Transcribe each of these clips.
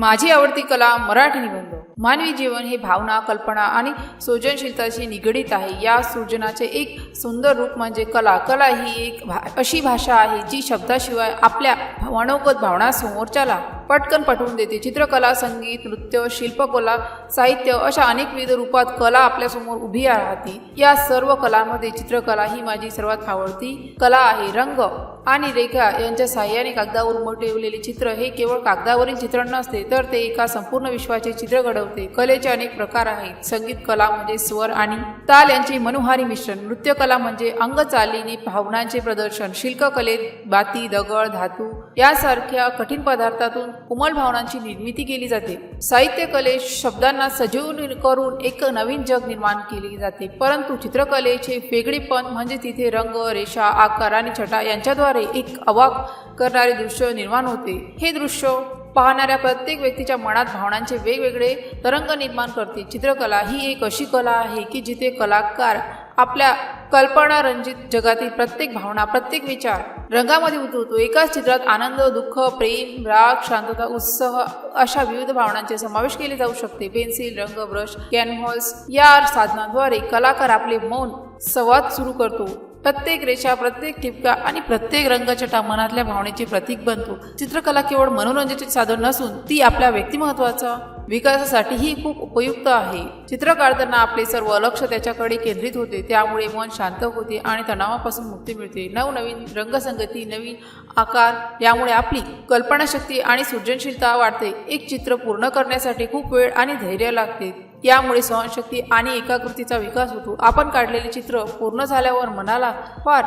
माझी आवडती कला मराठी निबंध. मानवी जीवन हे भावना कल्पना आणि सृजनशीलताशी निगडीत आहे. या सृजनाचे एक सुंदर रूप म्हणजे कला. कला ही एक भा अशी भाषा आहे जी शब्दाशिवाय आपल्या मनोगत भावना समोरच्याला पटकन पटवून देते. चित्रकला संगीत नृत्य शिल्पकला साहित्य अशा अनेक विविध रूपात कला आपल्यासमोर उभी राहते. या सर्व कलांमध्ये चित्रकला ही माझी सर्वात आवडती कला आहे. रंग आणि रेखा यांच्या साह्याने कागदावर उमटवलेले चित्र हे केवळ कागदावरील चित्रण नसते तर ते एका संपूर्ण विश्वाचे चित्र घडवते. कलेचे अनेक प्रकार आहेत. संगीत कला म्हणजे स्वर आणि ताल यांचे मनोहारी मिश्रण. नृत्यकला म्हणजे अंग चालीने भावनांचे प्रदर्शन. शिल्पकलेत बाती दगड धातू यासारख्या कठीण पदार्थातून कोमल भावनांची निर्मिती केली जाते. साहित्य कलेत शब्दांना सजीव करून एक नवीन जग निर्माण केले जाते. परंतु चित्रकलेचे वेगळेपण म्हणजे तिथे रंग रेषा आकार आणि छटा यांच्याद्वारे एक अवाक करणारे दृश्य निर्माण होते. हे दृश्य पाहणाऱ्या प्रत्येक व्यक्तीच्या मनात भावनांचे वेगवेगळे तरंग निर्माण करते. चित्रकला ही एक अशी कला आहे की जिथे कलाकार आपल्या कल्पनारंजित जगातील प्रत्येक भावना प्रत्येक विचार रंगामध्ये उतरवतो. एकाच चित्रात आनंद दुःख प्रेम राग शांतता उत्साह अशा विविध भावनांचे समावेश केले जाऊ शकते. पेन्सिल रंग ब्रश कॅनव्हास या साधनांद्वारे कलाकार आपले मौन संवाद सुरू करतो. प्रत्येक रेषा प्रत्येक ठिपका आणि प्रत्येक रंगछटा मनातल्या भावनेचे प्रतीक बनतो. चित्रकला केवळ मनोरंजनाचे साधन नसून ती आपल्या व्यक्तिमत्वाचा विकासासाठीही खूप उपयुक्त आहे. चित्र काढताना आपले सर्व लक्ष त्याच्याकडे केंद्रित होते. त्यामुळे मन शांत होते आणि तणावापासून मुक्ती मिळते. नवनवीन रंगसंगती नवीन आकार यामुळे आपली कल्पनाशक्ती आणि सृजनशीलता वाढते. एक चित्र पूर्ण करण्यासाठी खूप वेळ आणि धैर्य लागते. यामुळे सहनशक्ती आणि एकाकृतीचा विकास होतो. आपण काढलेले चित्र पूर्ण झाल्यावर मनाला फार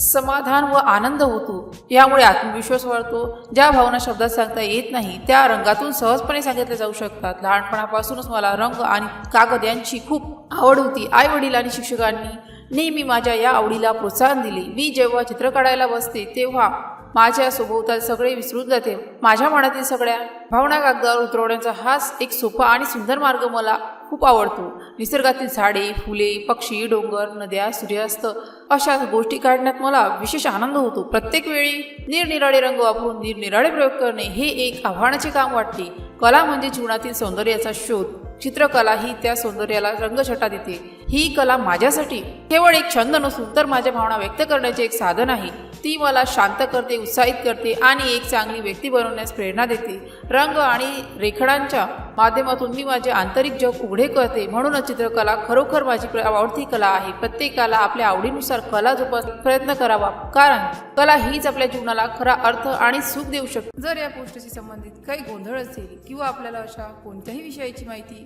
समाधान व आनंद होतो. यामुळे आत्मविश्वास वाढतो. ज्या भावना शब्दात सांगता येत नाही त्या रंगातून सहजपणे सांगितल्या जाऊ शकतात. लहानपणापासूनच मला रंग आणि कागद यांची खूप आवड होती. आई वडील आणि शिक्षकांनी नेहमी माझ्या या आवडीला प्रोत्साहन दिले. मी जेव्हा चित्र काढायला बसते तेव्हा माझ्या सभोवताल सगळे विसरून जाते. माझ्या मनातील सगळ्या भावना कागदावर उतरवण्याचा हाच एक सोपा आणि सुंदर मार्ग मला खूप आवडतो. निसर्गातील झाडे फुले पक्षी डोंगर नद्या सूर्यास्त अशा गोष्टी काढण्यात मला विशेष आनंद होतो. प्रत्येक वेळी निरनिराळे रंग वापरून निरनिराळे प्रयोग करणे हे एक आव्हानाचे काम वाटते. कला म्हणजे जीवनातील सौंदर्याचा शोध. चित्रकला ही त्या सौंदर्याला रंगछटा देते. ही कला माझ्यासाठी केवळ एक छंद नसून तर माझ्या भावना व्यक्त करण्याचे एक साधन आहे. ती मला शांत करते उत्साहित करते आणि एक चांगली व्यक्ती बनवण्यास प्रेरणा देते. रंग आणि रेखडांच्या माध्यमातून मी माझे आंतरिक जग उघडे करते. म्हणूनच चित्रकला खरोखर माझी प्र- आवडती कला आहे. प्रत्येकाला आपल्या आवडीनुसार कला जोपास प्रयत्न करावा. कारण कला हीच आपल्या जीवनाला खरा अर्थ आणि सुख देऊ शकते. जर या गोष्टीशी संबंधित काही गोंधळ असेल किंवा आपल्याला अशा कोणत्याही विषयाची माहिती